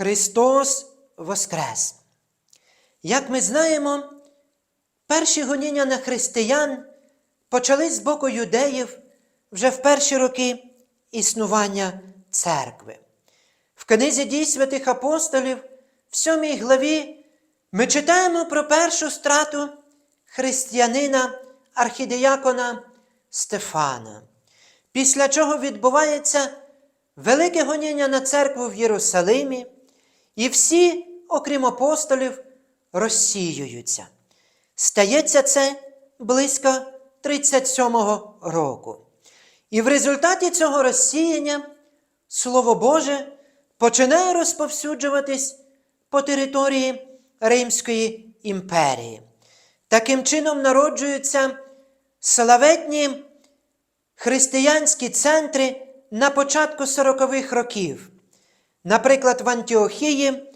Христос Воскрес! Як ми знаємо, перші гоніння на християн почались з боку юдеїв вже в перші роки існування церкви. В книзі дій святих апостолів, в сьомій главі, ми читаємо про першу страту християнина, архідіякона Стефана, після чого відбувається велике гоніння на церкву в Єрусалимі, і всі, окрім апостолів, розсіюються. Стається це близько 37-го року. І в результаті цього розсіяння Слово Боже починає розповсюджуватись по території Римської імперії. Таким чином народжуються славетні християнські центри на початку 40-х років. Наприклад, в Антіохії,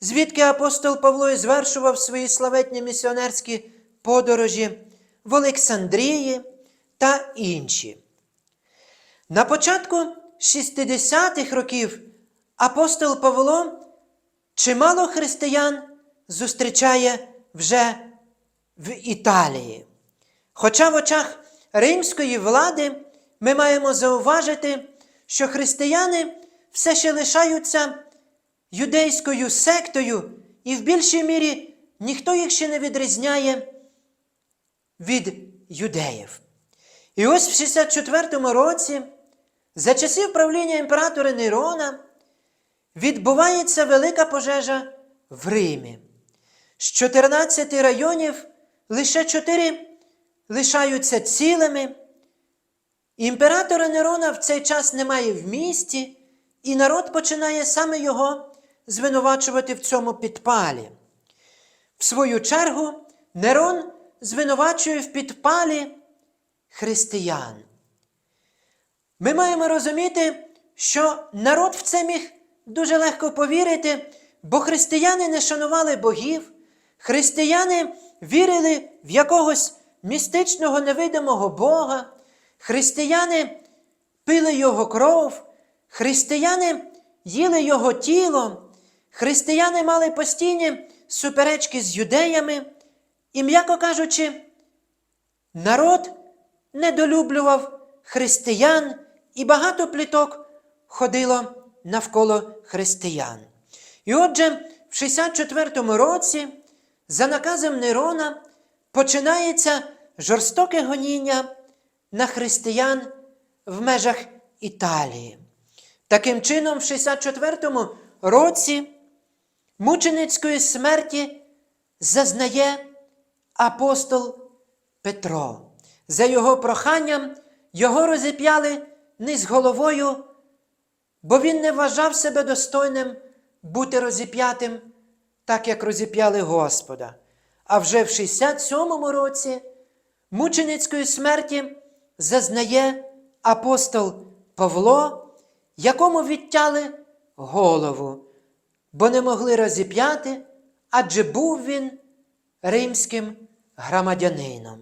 звідки апостол Павло і звершував свої славетні місіонерські подорожі, в Олександрії та інші. На початку 60-х років апостол Павло чимало християн зустрічає вже в Італії. Хоча в очах римської влади ми маємо зауважити, що християни все ще лишаються юдейською сектою, і в більшій мірі ніхто їх ще не відрізняє від юдеїв. І ось в 64-му році, за часів правління імператора Нерона, відбувається велика пожежа в Римі. З 14 районів лише 4 лишаються цілими. Імператора Нерона в цей час немає в місті, і народ починає саме його звинувачувати в цьому підпалі. В свою чергу, Нерон звинувачує в підпалі християн. Ми маємо розуміти, що народ в це міг дуже легко повірити, бо християни не шанували богів, християни вірили в якогось містичного невидимого Бога, християни пили Його кров, християни їли Його тіло, християни мали постійні суперечки з юдеями, і, м'яко кажучи, народ недолюблював християн, і багато пліток ходило навколо християн. І отже, в 64-му році, за наказом Нерона, починається жорстоке гоніння на християн в межах Італії. Таким чином, в 64-му році мученицької смерті зазнає апостол Петро. За його проханням його розіп'яли низ головою, бо він не вважав себе достойним бути розіп'ятим, так як розіп'яли Господа. А вже в 67-му році мученицької смерті зазнає апостол Павло, якому відтяли голову, бо не могли розіп'яти, адже був він римським громадянином.